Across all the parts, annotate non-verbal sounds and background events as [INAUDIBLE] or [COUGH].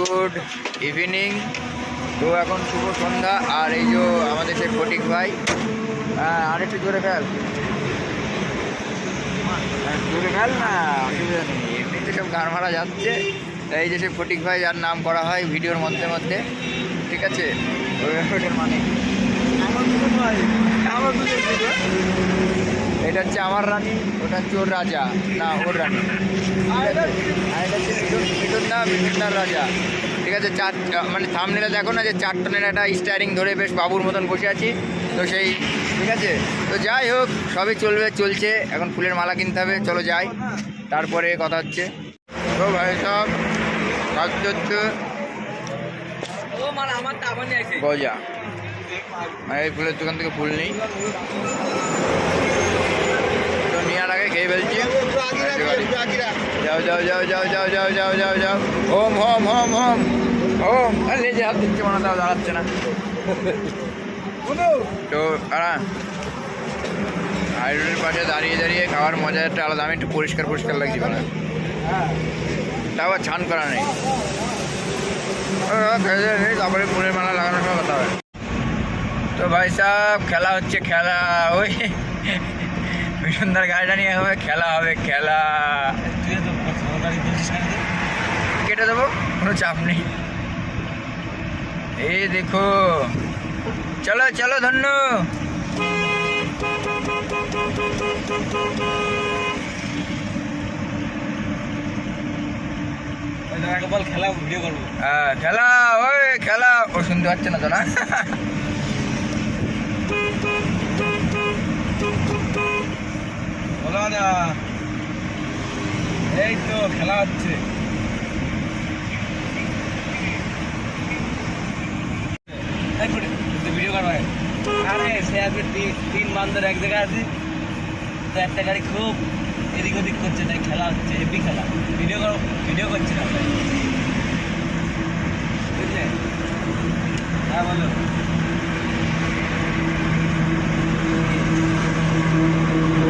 Good evening. তো এখন শুভ সন্ধ্যা আর এই যে আমাদের সেই ফটিক ভাই হ্যাঁ আর একটু জোরে ফেল হ্যাঁ, জোরে ফেল না অসুবিধা নেই। এমনিতে সব গান মারা যাচ্ছে। এই যে সেই ফটিক ভাই যার নাম করা হয় ভিডিওর মধ্যে মধ্যে ঠিক আছে? ওই ওইটার মানে এটা হচ্ছে আমার রানী ওটা হচ্ছে ওর রাজা। না ওর রানী। আর এটা হচ্ছে মিঠুন না মিঠুনদার রাজা। ঠিক আছে চার মানে থামনেলে দেখো না যে চার টনের একটা স্টারিং ধরে বেশ বাবুর মতন বসে আছি। তো সেই ঠিক আছে? তো যাই হোক সবই চলবে চলছে। এখন ফুলের মালা কিনতে হবে চলো যাই। তারপরে কথা হচ্ছে। তো ভাই সব কাজ মানে আসে। গজা আর এই ফুলের দোকান থেকে ফুল নেই। খেয়ে ফেলছি যাও যাও যাও যাও যাও যাও যাও যাও যাও। ওম হোম হোম হোম ওম। আর হাত দিচ্ছে মনে তাও দাঁড়াচ্ছে না। তো আরা হাইরোডের পাশে দাঁড়িয়ে দাঁড়িয়ে খাওয়ার মজা একটা আলাদা। আমি একটু পরিষ্কার পরিষ্কার লাগছে মানে তাও ছান করা নেই। তারপরে ফুলের মালা লাগানোর কথা হবে। তো ভাই সাহেব খেলা হচ্ছে খেলা। ওই মিশনদার গাড়িটা নিয়ে হবে খেলা হবে খেলা? কেটে দেবো কোনো চাপ নেই। এই দেখো। চলো চলো ধন্য। হ্যাঁ খেলা ওই খেলা। ও শুনতে পাচ্ছে না তো না? [LAUGHS] না এই তো খেলা হচ্ছে। ভিডিও করবা আরে, সে আজকে তিন বান্ধব এক জায়গায় আছে। তো একটা গাড়ি খুব এদিক ওদিক করছে, তাই খেলা হচ্ছে হেভি খেলা। ভিডিও করো ভিডিও করছে না। বুঝলে? হ্যাঁ বলো। তো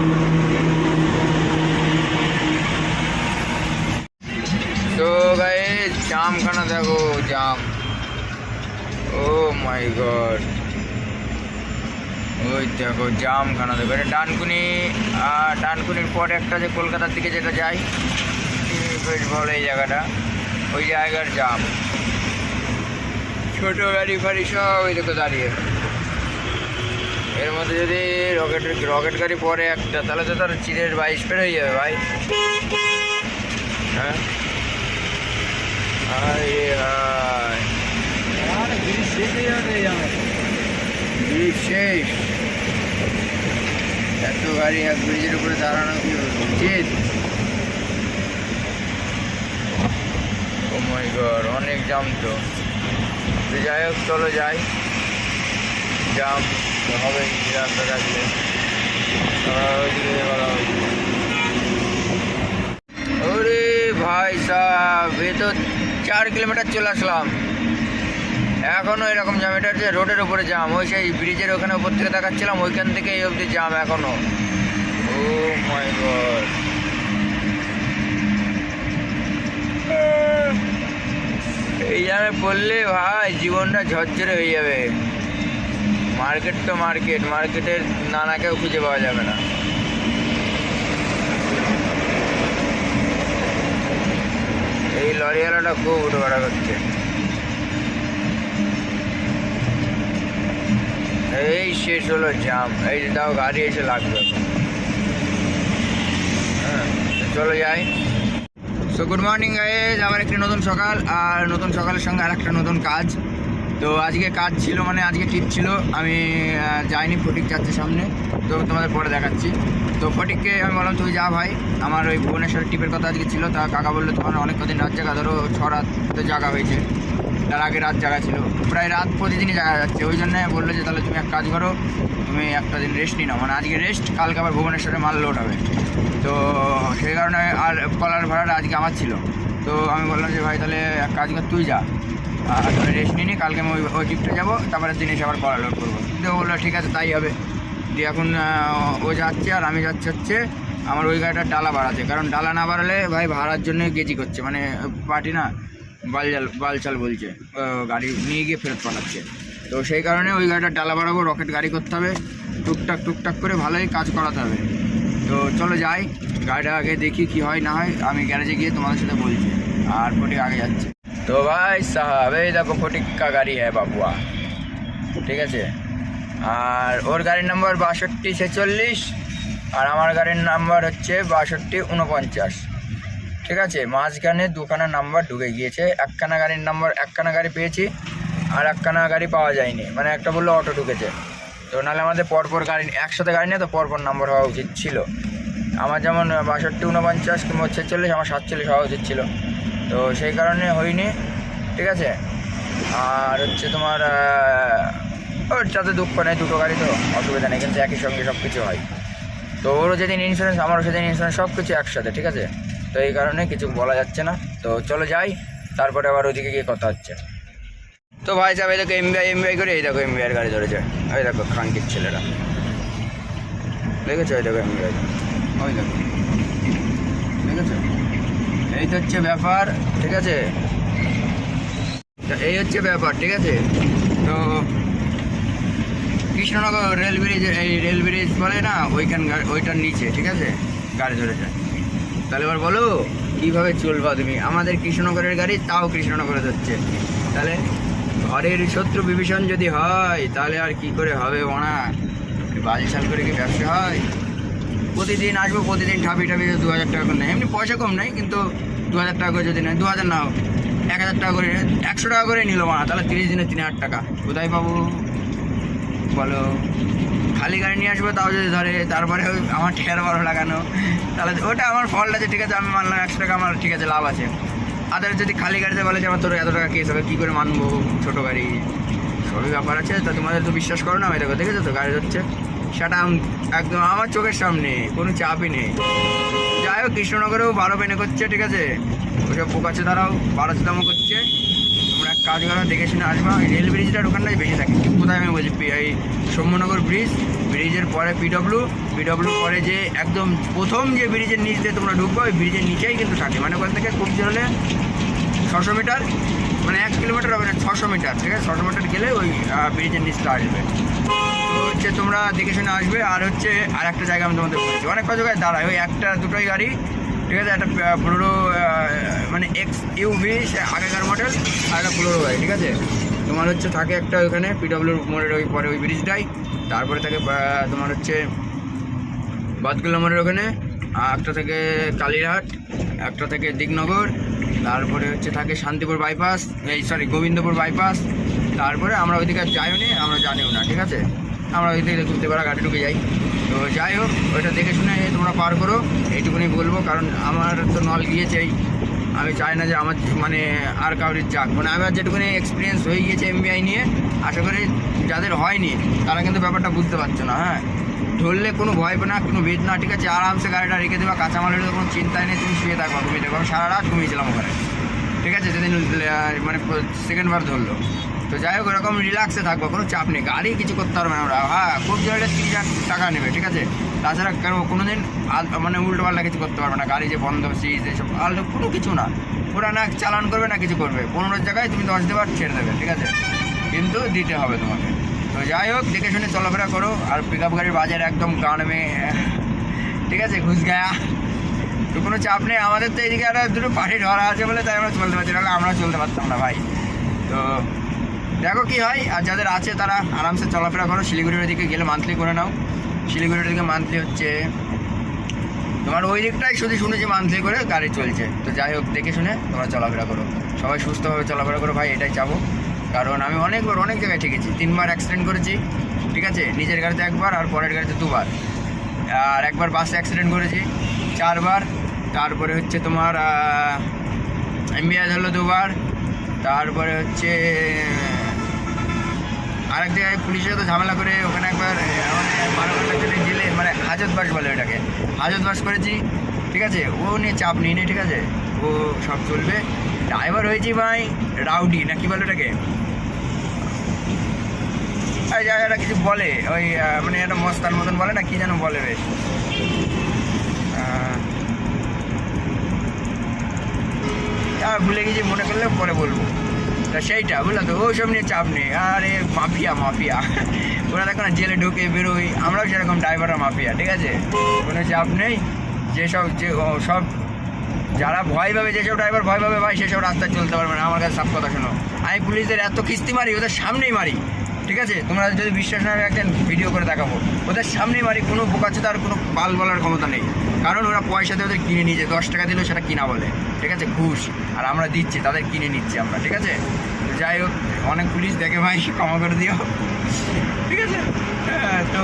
জাম খানা দেখো? জাম। ও মাই গড ওই দেখো, জাম খানা দেখো? এটা ডানকুনি ডানকুনির পরে একটা যে কলকাতার দিকে যেটা যায় বেশ ভালো এই জায়গাটা। ওই জায়গার জাম। ছোট গাড়ি ফাড়ি সব ওই দেখো দাঁড়িয়ে। এর মধ্যে যদি রকেট রকেট গাড়ি পরে একটা, তাহলে তো তার চিরের বাইশ ফের হয়ে যাবে ভাই। হ্যাঁ? শেষ এত গাড়ি এক ব্রিজের উপরে দাঁড়ানো কি উচিত ঘর অনেক জাম তো। যাই হোক, চলো যাই। জাম হবে রাস্তা থাকলে ওরে ভাই সাহেব ভেতর চার কিলোমিটার চলে আসলাম। এখনও এরকম জাম এটা হচ্ছে রোডের উপরে জাম ওই সেই ব্রিজের ওখানে উপর থেকে দেখাচ্ছিলাম, ওইখান থেকে এই অবধি জাম এখনও। ও এই জামে পড়লে ভাই জীবনটা ঝরঝরে হয়ে যাবে। মার্কেট তো মার্কেট মার্কেটের নানাকেও খুঁজে পাওয়া যাবে না। এই লরিওয়ালাটা খুব উঠোবাড়া করছে। এই শেষ হলো জাম এই তাও গাড়ি এসে লাগবে। হ্যাঁ চলো যাই। সো গুড মর্নিং গাইজ আবার একটি নতুন সকাল, আর নতুন সকালের সঙ্গে আর একটা নতুন কাজ। তো আজকে কাজ ছিল মানে আজকে ট্রিপ ছিল। আমি যাইনি ফটিক যাচ্ছে সামনে। তো তোমাদের পরে দেখাচ্ছি। তো ফটিককে আমি বললাম, তুই যা ভাই। আমার ওই ভুবনেশ্বর ট্রিপের কথা আজকে ছিল। তা কাকা বলল, তোমার অনেক কদিন রাত জায়গা ধরো ছ রাত তো জায়গা হয়েছে। তার আগে রাত জায়গা ছিল। প্রায় রাত প্রতিদিনই জায়গা যাচ্ছে। ওই জন্য বলল যে, তাহলে তুমি এক কাজ করো। তুমি একটা দিন রেস্ট নিই নাও। মানে আজকে রেস্ট কালকে আবার ভুবনেশ্বরে মাল লোড হবে। তো সেই কারণে আর কলার ভাড়াটা আজকে আমার ছিল। তো আমি বললাম যে, ভাই, তাহলে এক কাজ কর, তুই যা। আর রেস্ট নিই কালকে আমি ওই ট্রিপটা যাব তারপরে দিন এসে আবার কলা লোড করব। তো বলল, ঠিক আছে, তাই হবে। দিয়ে এখন ও যাচ্ছে আর আমি যাচ্ছে হচ্ছে আমার ওই গাড়িটার ডালা বাড়াতে। কারণ ডালা না বাড়ালে ভাই ভাড়ার জন্য গেজি করছে মানে পার্টি না বালজাল বালচাল বলছে গাড়ি নিয়ে গিয়ে ফেরত পাঠাচ্ছে। তো সেই কারণে ওই গাড়িটা ডালা বাড়াবো রকেট গাড়ি করতে হবে, টুকটাক টুকটাক করে ভালোই কাজ করাতে হবে। তো চলো যাই, গাড়িটা আগে দেখি কি হয় না হয়, আমি গ্যারেজে গিয়ে তোমাদের সাথে বলছি, আর ফটিক আগে যাচ্ছে। তো ভাই সাহাব, এই দেখো ফটিক কা গাড়ি হ্যাঁ বাবুয়া। ঠিক আছে? আর ওর গাড়ির নাম্বার বাষট্টি ছেচল্লিশ, আর আমার গাড়ির নাম্বার হচ্ছে বাষট্টি উনপঞ্চাশ ঠিক আছে? মাঝখানে দুখানা নাম্বার ঢুকে গিয়েছে। একখানা গাড়ির নাম্বার একখানা গাড়ি পেয়েছি, আর একখানা গাড়ি পাওয়া যায়নি। মানে একটা বলল অটো ঢুকেছে। তো নাহলে আমাদের পরপর গাড়ি, একসাথে গাড়ি নিয়ে তো পরপর নাম্বার হওয়া উচিত ছিল। আমার যেমন বাষট্টি উনপঞ্চাশ কিংবা ছেচল্লিশ, আমার সাতচল্লিশ হওয়া উচিত ছিল। তো সেই কারণে হয়নি, ঠিক আছে? আর হচ্ছে তোমার ওর যাতে দুঃখ নেই, দুটো গাড়ি তো, অসুবিধা নেই, কিন্তু একই সঙ্গে সব কিছু হয়। তো ওরও যেদিন ইন্স্যুরেন্স আমারও সেদিন ইন্স্যুরেন্স সব কিছু একসাথে, ঠিক আছে? তো এই কারণে কিছু বলা যাচ্ছে না। তো চলো যাই, তারপরে আবার ওদিকে গিয়ে কথা হচ্ছে। তো ভাই সাহেব, এই দেখো এমবিআই এমবিআই করে, এই দেখো এমবিআইয়ের গাড়ি ধরেছে। ওই দেখো খানকির ছেলেরা। দেখেছ? ওই দেখো এমবিআই ওই দেখো। দেখেছ? এই তো হচ্ছে ব্যাপার, ঠিক আছে? এই হচ্ছে ব্যাপার, ঠিক আছে? তো কৃষ্ণনগর রেল ব্রিজ, এই রেল ব্রিজ বলে না, ওইখান ওইটার নিচে, ঠিক আছে? গাড়ি ধরেছে তাহলে এবার বলো, কীভাবে চলবা তুমি? আমাদের কৃষ্ণনগরের গাড়ি, তাও কৃষ্ণনগরে ধরছে। তাহলে ঘরের শত্রু বিভীষণ যদি হয়, তাহলে আর কি করে হবে ওনা বালছাল করে কি ব্যবসা হয়? প্রতিদিন আসব, প্রতিদিন ঠাপি ঠাপি দু হাজার টাকা করে নেয়। এমনি পয়সা কম নেই, কিন্তু দু হাজার টাকা করে যদি নেয় দু হাজার নাও। এক হাজার টাকা করে একশো টাকা করে নিল মা তাহলে তিরিশ দিনে তিন হাজার টাকা। কোথায় পাবো? বলো। খালি গাড়ি নিয়ে আসব, তাও যদি ধরে, তারপরে আমার ঠের বড় লাগানো। তাহলে ওটা আমার ফল্ট আছে, ঠিক আছে, আমি মানলাম একশো টাকা, আমার ঠিক আছে, লাভ আছে। আদার যদি খালি গাড়িতে বলে যে আমার তোর এত টাকা কেস হবে, কী করে মানবো? ছোটো গাড়ি। সবই ব্যাপার আছে, তা তোমাদের তো বিশ্বাস করো না, আমি দেখো, দেখেছ তো? গাড়ি হচ্ছে সেটা একদম আমার চোখের সামনে, কোনো চাপই নেই। যাই হোক, কৃষ্ণনগরেও বারো পেনে করছে, ঠিক আছে? ওসব পোকাচ্ছে তারাও বারো দামও করছে। তোমরা এক কাজ করা, দেখে শুনে আসবা। রেল ব্রিজটার ওখানটাই বেশি থাকে। কোথায় আমি বলছি? এই সৌম্যনগর ব্রিজ, ব্রিজের পরে পিডব্লিউ পিডব্লিউ পরে যে একদম প্রথম যে ব্রিজের নিচ দিয়ে তোমরা ঢুকবো, ওই ব্রিজের নিচেই কিন্তু থাকে। মানে ওখান থেকে খুব জোর হলে ছশো মিটার মানে এক কিলোমিটার হবে না, ছশো মিটার, ঠিক আছে? ছশো মিটার গেলে ওই ব্রিজের নিচটা আসবে। হচ্ছে তোমরা দেখে শুনে আসবে, আর হচ্ছে আর একটা জায়গা আমি তোমাদের বলছি। অনেক কত জায়গায় দাঁড়ায়, ওই একটা দুটোই গাড়ি, ঠিক আছে? একটা পুরো মানে এক্স ইউভি আগেকার মডেল আর একটা পুরো গাড়ি, ঠিক আছে? তোমার হচ্ছে থাকে একটা ওইখানে পিডব্লিউর মোড়ের ওই পরে ওই ব্রিজটাই তারপরে থাকে তোমার হচ্ছে বাদগুলা মোড়ের ওখানে একটা থেকে কালীরহাট, একটা থেকে দিকনগর তারপরে হচ্ছে থাকে শান্তিপুর বাইপাস এই সরি গোবিন্দপুর বাইপাস তারপরে আমরা ওইদিকে যাইও নি, আমরা জানিও না, ঠিক আছে? আমরা ওই থেকে পারা, গাড়ি ঢুকে যাই। তো যাই হোক, ওইটা দেখে শুনে তোমরা পার করো, এইটুকুনি বলব, কারণ আমার তো নল গিয়েছেই আমি চাই না যে আমার মানে আর কাউরির যাক। মানে আমার যেটুকুনি এক্সপিরিয়েন্স হয়ে গিয়েছে এমবিআই নিয়ে, আশা করি যাদের হয়নি, তারা কিন্তু ব্যাপারটা বুঝতে পারছ না হ্যাঁ? ধরলে কোনো ভয় না, কোনো বেদ না, ঠিক আছে? আরামসে গাড়িটা রেখে দেবা কাঁচামালের কোনো চিন্তাই নেই, তুমি শুয়ে থাকবা। তুমি দেখো সারা রাত ঘুমিয়েছিলাম ওখানে। ঠিক আছে? যেদিন মানে সেকেন্ড বার ধরলো। তো যাই হোক, এরকম রিল্যাক্সে থাকব, কোনো চাপ নেই। গাড়ি কিছু করতে পারবে না ওরা। হ্যাঁ খুব তিরিশ টাকা নেবে, ঠিক আছে? তাছাড়া কেন কোনো দিন মানে উল্টো পাল্টা কিছু করতে পারবে না। গাড়ি যে বন্ধ সিজ এসব আলাদা কোনো কিছু না। ওরা না চালান করবে না কিছু করবে। পনেরোর জায়গায় তুমি দশ দেবার ছেড়ে দেবে, ঠিক আছে? কিন্তু দিতে হবে তোমাকে। তো যাই হোক, দেখে শুনে চলাফেরা করো। আর পিক আপ গাড়ির বাজার একদম গানমে ঠিক আছে? ঘুষ গায়া। তো কোনো চাপ নেই। আমাদের তো এদিকে একটা দুটো পার্টি ধরা আছে বলে তাই আমরা চলতে পারছি নাহলে আমরা চলতে পারতাম না ভাই। তো দেখো কি হয়, আর যাদের আছে তারা আরামসে চলাফেরা করো। শিলিগুড়ির দিকে গেলে মান্থলি করে নাও। শিলিগুড়ির দিকে মান্থলি হচ্ছে, তোমার ওই দিকটাই শুধু শুনেছি মান্থলি করে গাড়ি চলছে। তো যাই হোক, দেখে শুনে তোমরা চলাফেরা করো। সবাই সুস্থভাবে চলাফেরা করো ভাই, এটাই চাবো। কারণ আমি অনেকবার, অনেক জায়গায় ঠেকেছি। তিনবার অ্যাক্সিডেন্ট করেছি, ঠিক আছে? নিজের গাড়িতে একবার আর পরের গাড়িতে দুবার। আর একবার বাসে অ্যাক্সিডেন্ট করেছি, চারবার। তারপরে হচ্ছে তোমার এমবিআই ধরলো দুবার। তারপরে হচ্ছে আরেক জায়গায় পুলিশের তো ঝামেলা করে ওখানে একবার বারো ঘণ্টা জেলে জেলে মানে হাজত বাস বলে ওটাকে। হাজত বাস করেছি, ঠিক আছে? ও নিয়ে চাপ নিই নি, ঠিক আছে? ও সব চলবে। ড্রাইভার হয়েছি ভাই রাউডি, না কি বলে ওটাকে? জায়গাটা কিছু বলে, ওই মানে একটা মস্তার মতন বলে না, কি যেন বলে বেশ। ভুলে গেছি, মনে করলে পরে বলব। তা সেইটা, বুঝলো তো? ওসব নিয়ে চাপ নেই। আরে, মাফিয়া মাফিয়া। ওরা দেখো না, জেলে ঢুকে বেরোই আমরাও সেরকম ড্রাইভাররা মাফিয়া, ঠিক আছে? কোনো চাপ নেই। যেসব, যে সব, যারা ভয় পাবে, যেসব ড্রাইভার ভয় পাবে ভাই, সেসব রাস্তায় চলতে পারবে না। আমার কাছে সব কথা শোনো। আমি পুলিশদের এত কিস্তি মারি, ওদের সামনেই মারি। ঠিক আছে? তোমরা যদি বিশ্বাস না একটা ভিডিও করে দেখাবো। ওদের সামনেই বাড়ি কোনো বোকাচ্ছে তার কোনো পাল বলার ক্ষমতা নেই। কারণ ওরা পয়সাতে ওদের কিনে নিয়েছে দশ টাকা দিলেও সেটা কিনা বলে। ঠিক আছে? ঘুষ। আর আমরা দিচ্ছি তাদের কিনে নিচ্ছি আমরা ঠিক আছে? যাই হোক অনেক পুলিশ দেখে ভাই ক্ষমা করে দিও। ঠিক আছে? হ্যাঁ, তো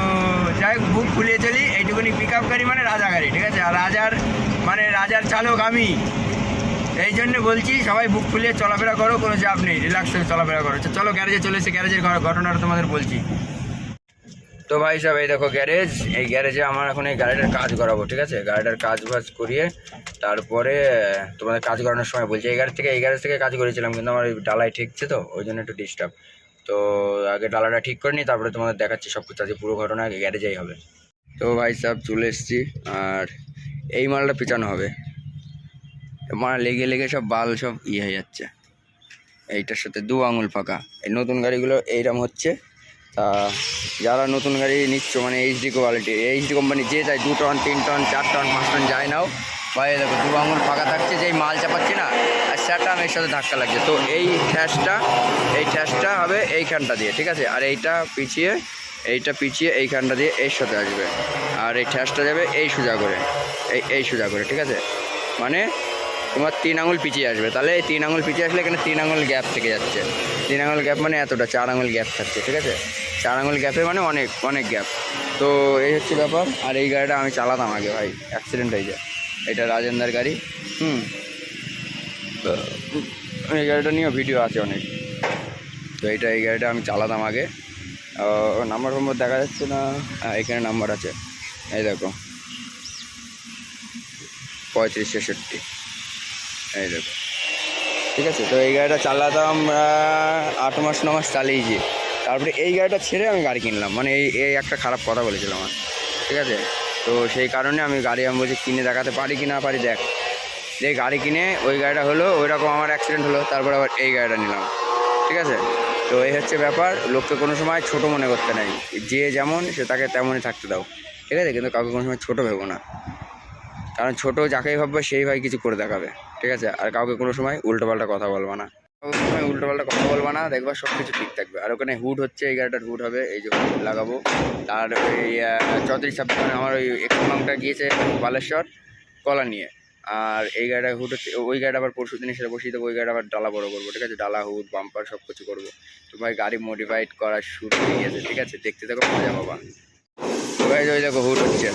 যাই হোক বুক খুলিয়ে চলি। এইটুকুনি পিক আপ গাড়ি মানে রাজা গাড়ি ঠিক আছে? আর রাজার মানে রাজার চালক আমি। এই জন্য বলছি, সবাই বুক খুলিয়ে চলাফেরা করো, কোনো চাপ নেই রিল্যাক্স হয়ে চলাফেরা করো। চলো গ্যারেজে চলে এসে গ্যারেজের ঘটনাটা তোমাদের বলছি। তো ভাই সাহেব এই দেখো গ্যারেজ এই গ্যারেজে আমার এখন এই গাড়িটার কাজ করাবো, ঠিক আছে? গাড়িটার কাজ বাজ করিয়ে তারপরে তোমাদের কাজ করানোর সময় বলছি, এই গাড়ি থেকে এই গ্যারেজ থেকে কাজ করেছিলাম, কিন্তু আমার ডালাই ঠিকছে তো, ওই জন্য একটু ডিস্টার্ব তো আগে ডালাটা ঠিক করে নিই তারপরে তোমাদের দেখাচ্ছি সব কিছু আজকে পুরো ঘটনা গ্যারেজেই হবে। তো ভাই সাহেব চলে এসেছি, আর এই মালটা পিছানো হবে। মারা লেগে লেগে সব বাল সব ইয়ে হয়ে যাচ্ছে। এইটার সাথে দু আঙুল ফাঁকা। এই নতুন গাড়িগুলো এইরকম হচ্ছে। তা যারা নতুন গাড়ি নিচ্ছ মানে এইচডি কোয়ালিটি, এইচডি কোম্পানি যে চাই দু টন, তিন টন, চার টন, পাঁচ টন যায় নাও বা দেখো দু আঙুল ফাঁকা থাকছে, যেই মাল চাপাচ্ছি না, আর সেটা এর সাথে ধাক্কা লাগছে। তো এই ঠ্যাসটা এই ঠ্যাসটা হবে এইখানটা দিয়ে, ঠিক আছে? আর এইটা পিছিয়ে এইটা পিছিয়ে এইখানটা দিয়ে এর সাথে আসবে। আর এই ঠ্যাসটা যাবে এই সোজা করে, এই এই সোজা করে, ঠিক আছে? মানে তোমার তিন আঙুল পিছিয়ে আসবে। তাহলে এই তিন আঙুল পিছিয়ে আসলে এখানে তিন আঙুল গ্যাপ থেকে যাচ্ছে। তিন আঙুল গ্যাপ মানে এতটা চার আঙুল গ্যাপ থাকছে ঠিক আছে? চার আঙুল গ্যাপে মানে অনেক অনেক গ্যাপ তো এই হচ্ছে ব্যাপার। আর এই গাড়িটা আমি চালাতাম আগে ভাই অ্যাক্সিডেন্ট হয়ে যায়। এটা রাজেন্দার গাড়ি হুম? এই গাড়িটা নিয়েও ভিডিও আছে অনেক। তো এইটা এই গাড়িটা আমি চালাতাম আগে। নাম্বার ফাম্বার দেখা যাচ্ছে না। হ্যাঁ, এখানে নাম্বার আছে। এই দেখো। পঁয়ত্রিশ ছেষট্টি। এই দেখো। ঠিক আছে, তো এই গাড়িটা চালাতাম আট মাস, ন মাস চালিয়েছি। তারপরে এই গাড়িটা ছেড়ে আমি গাড়ি কিনলাম। মানে এই এই একটা খারাপ কথা বলেছিলাম আমার। ঠিক আছে? তো সেই কারণে আমি গাড়ি আমি বলছি, কিনে দেখাতে পারি কি না পারি দেখ। যে গাড়ি কিনে ওই গাড়িটা হলো ওই রকম আমার অ্যাক্সিডেন্ট হলো, তারপর আবার এই গাড়িটা নিলাম। ঠিক আছে? তো এই হচ্ছে ব্যাপার। লোককে কোনো সময় ছোট মনে করতে নাই। যে যেমন, সে তাকে তেমনই থাকতে দাও। ঠিক আছে? কিন্তু কাউকে কোনো সময় ছোটো ভেবো না। কারণ ছোট যাকেই ভাববে, সেই ভাই কিছু করে দেখাবে। ঠিক আছে? আর কাউকে কোনো সময় উল্টোপাল্টা কথা বলবা না। কোনো সময় উল্টোপাল্টা কথা বলবা না, দেখবা সব কিছু ঠিক থাকবে। আর ওখানে হুড হচ্ছে, এই গাড়িটার হুড হবে, এই যে হুড লাগাবো। আর ওই চৌত্রিশ ছাব্বিশ মানে আমার ওই এক নংটা গিয়েছে বালেশ্বর, কলা নিয়ে। আর এই গাড়িটা হুড হচ্ছে ওই গাড়িটা আবার পরশু দিনে সেটা বসিয়ে দেবো, ওই গাড়িটা আবার ডালা বড় করব, ঠিক আছে? ডালা হুড বাম্পার সব কিছু করব। তো ভাই গাড়ি মডিফাইড করা শুরু হয়ে গেছে, ঠিক আছে? দেখতে দেখো মজা তো ওই দেখো হুড হচ্ছে।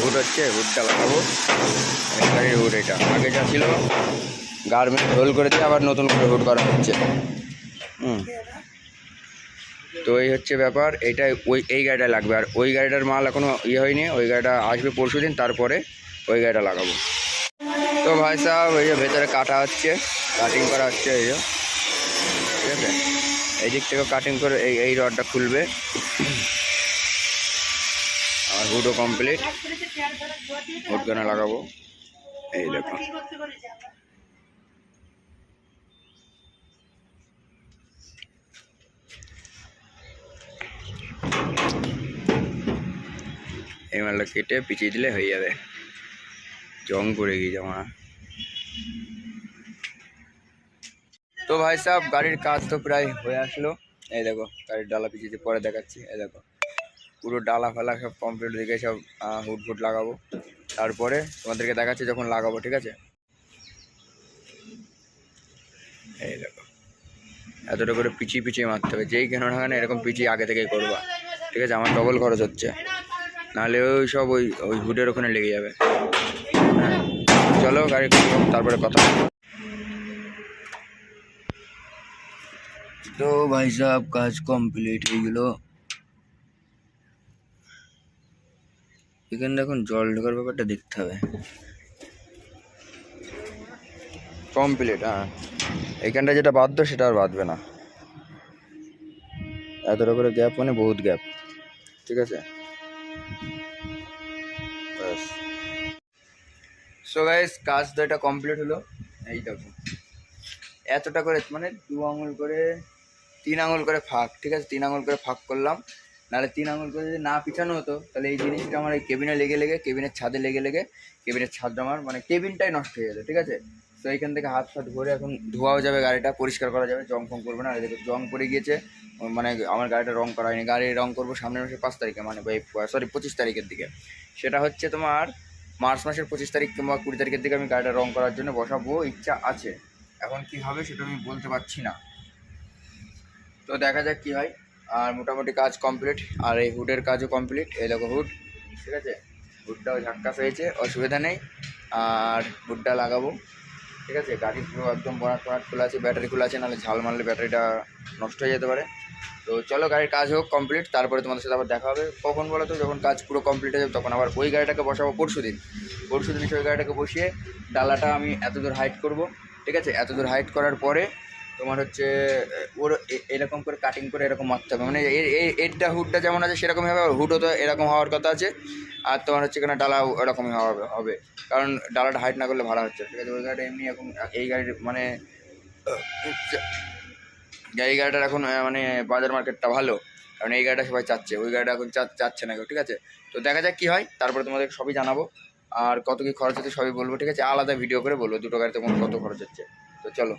হুড হচ্ছে হুডটা লাগাবো। গাড়ির হুড এটা। আগে যা ছিল গার্মেন্ট হোল করে দিয়ে আবার নতুন করে হুড করা হচ্ছে। হুম। তো এই হচ্ছে ব্যাপার এটা ওই, এই গাড়িটা লাগবে। আর ওই গাড়িটার মাল এখনও ইয়ে হয়নি, ওই গাড়িটা আসবে পরশু দিন, তারপরে ওই গাড়িটা লাগাবো। তো ভাই সাহেব, এই যে ভেতরে কাটা হচ্ছে কাটিং করা হচ্ছে, এই যে। ঠিক আছে? এই দিক থেকে কাটিং করে এই এই রডটা খুলবে। হুডও কমপ্লিট হুড গানা লাগাবো। এই দেখো। এই মালটা কেটে পিছিয়ে দিলে হয়ে যাবে। জং পড়ে গিয়েছে আমার। তো ভাই সাহেব গাড়ির কাজ তো প্রায় হয়ে আসলো। এই দেখো, গাড়ির ডালা পিছিয়ে পরে দেখাচ্ছি। এই দেখো। পুরো ডালা ফালা সব কমপ্লিট দিকে সব হুট ফুট লাগাবো। তারপরে তোমাদেরকে দেখাচ্ছি যখন লাগাবো, ঠিক আছে? এই দেখো, এতটা করে পিছিয়ে পিছিয়ে মারতে হবে, যেই কেন না কেন এরকম পিছিয়ে আগে থেকেই করবা, ঠিক আছে? আমার ডবল খরচ হচ্ছে, নাহলে ওই সব ওই ওই হুডের ওখানে লেগে যাবে। হ্যাঁ চলো গাড়ি তারপরে কথা তো ভাই সাহেব, কাজ কমপ্লিট হয়ে গেল। এখানে এখন জল ঢোকার ব্যাপারটা দেখতে হবে। কমপ্লিট হ্যাঁ। এইখানটা যেটা বাধ্য, সেটা আর বাঁধবে না। এতটা করে গ্যাপ মানে বহুত গ্যাপ ঠিক আছে? সো গাইস কাজ তো এটা কমপ্লিট হলো। এই দেখো। এতটা করে মানে দু আঙুল করে, তিন আঙুল করে ফাঁক। ঠিক আছে? তিন আঙুল করে ফাঁক করলাম। নাহলে তিন আঙুল করে যদি না পিছানো হতো, তাহলে এই জিনিসটা আমার এই কেবিনে লেগে লেগে, কেবিনের ছাদে লেগে লেগে, কেবিনের ছাদটা আমার মানে কেবিনটাই নষ্ট হয়ে যেত, ঠিক আছে? তো এইখান থেকে হাত ফাত ধরে এখন ধোয়াও যাবে, গাড়িটা পরিষ্কার করা যাবে, জং ফং করবে না। এদিকে জং পড়ে গিয়েছে মানে আমার গাড়িটা রং করা হয়নি। গাড়ি রং করব সামনের মাসের পাঁচ তারিখে মানে সরি পঁচিশ তারিখের দিকে। সেটা হচ্ছে তোমার মার্চ মাসের পঁচিশ তারিখ কিংবা কুড়ি তারিখের দিকে আমি গাড়িটা রং করার জন্য বসাবো, ইচ্ছা আছে। এখন কি হবে সেটা আমি বলতে পারছি না। তো দেখা যাক কি হয়। আর মোটামুটি কাজ কমপ্লিট, আর এই হুডের কাজও কমপ্লিট, এই দেখো হুড, ঠিক আছে? হুডটাও ঝাক্কাস হয়েছে অসুবিধা নেই, আর হুডটা লাগাবো, ঠিক আছে? গাড়ি পুরো একদম বরাট বরাট খোলা আছে, ব্যাটারি খোলা আছে, নাহলে ঝাল মারলে ব্যাটারিটা নষ্ট হয়ে যেতে পারে। তো চলো গাড়ির কাজ হোক, কমপ্লিট, তারপরে তোমাদের সাথে আবার দেখা হবে। কখন বলো তো, যখন কাজ পুরো কমপ্লিট হয়ে যাবে, তখন আবার ওই গাড়িটাকে বসাবো পরশু দিন পরশু দিন ওই গাড়িটাকে বসিয়ে, ডালাটা আমি এত দূর হাইট করব, ঠিক আছে? এত দূর হাইট করার পরে তোমার হচ্ছে ওর এরকম করে কাটিং করে এরকম মারতে হবে। মানে এরটা হুডটা যেমন আছে সেরকমই হবে হুডও তো এরকম হওয়ার কথা আছে, আর তোমার হচ্ছে এখানে ডালা এরকমই হবে হবে। কারণ ডালাটা হাইট না করলে ভাড়া হচ্ছে ঠিক আছে, ওই গাড়িটা এমনি এখন, এই গাড়ির মানে এই গাড়িটার এখন মানে বাজার মার্কেটটা ভালো, কারণ এই গাড়িটা সবাই চাচ্ছে, ওই গাড়িটা এখন চাচ্ছে না কেউ, ঠিক আছে? তো দেখা যাক কী হয়, তারপরে তোমাদের সবই জানাব, আর কত কী খরচ হচ্ছে সবই বলব, ঠিক আছে? আলাদা ভিডিও করে বলব, দুটো গাড়িতে কোন কত খরচ হচ্ছে। তো চলো।